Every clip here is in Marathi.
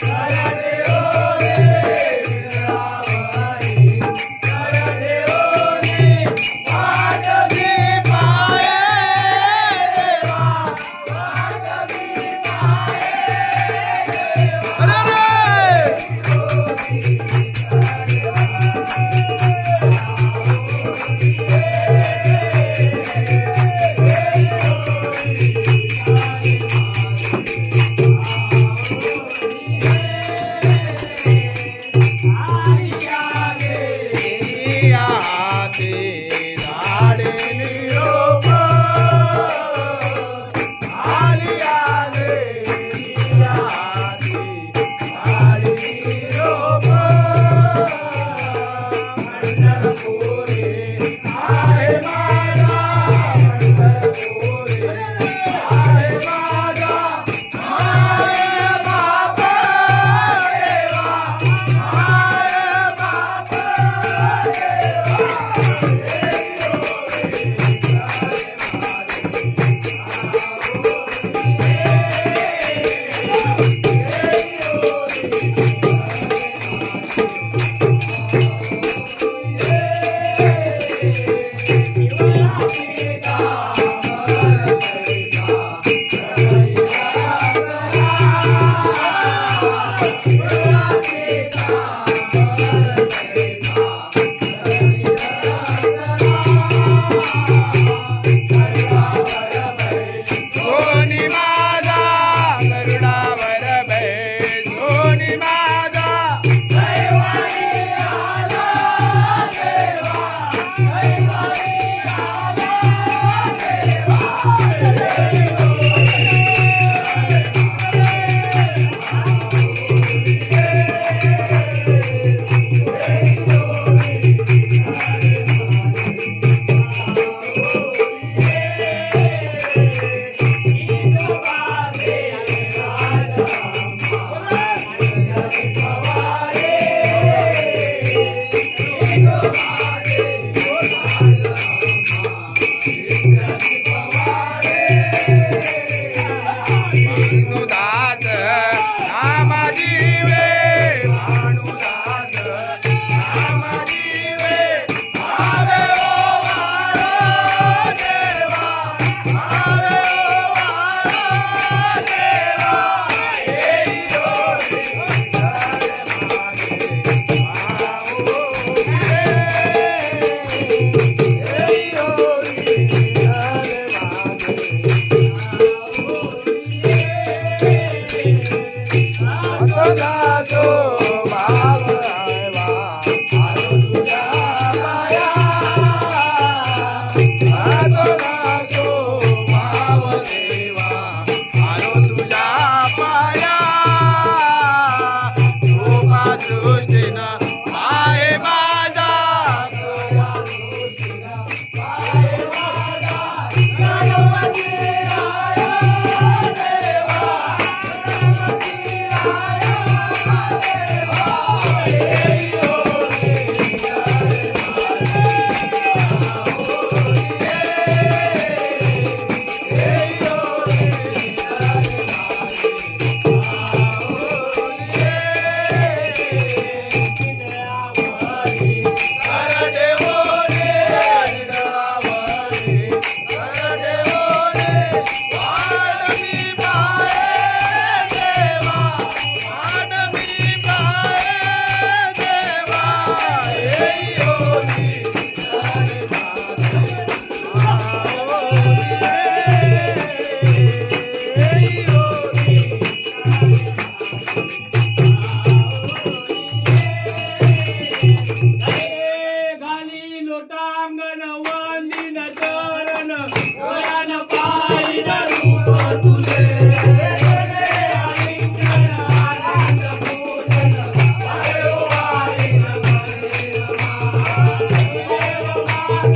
Para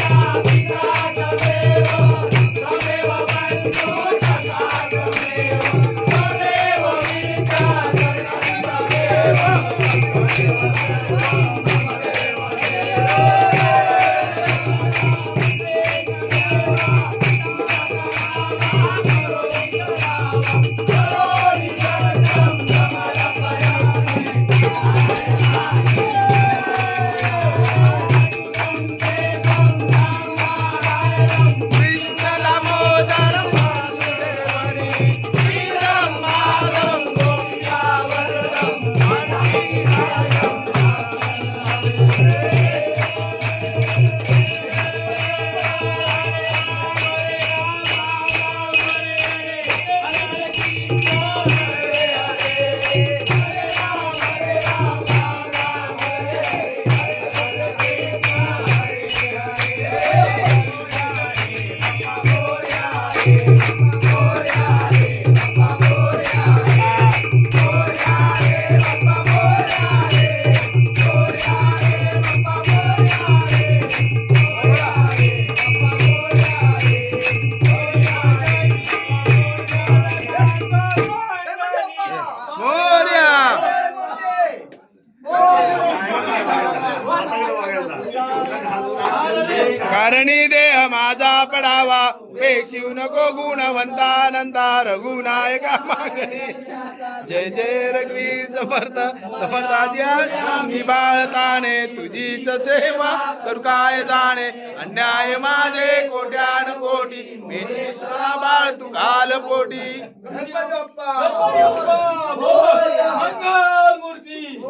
América. Yeah. कारणी देह माझा पडावा. पेक्षिव नको गुणवंतानंदा रघुनायका मागणे. जय जय रघुवीर समर्थ. समर्थाजी मी बाळताने तुझीच सेवा करू काय जाणे? अन्याय माझे कोट्यान कोटी. मेनीश्वरा बाळ तू घाल पोटी. मूर्ती.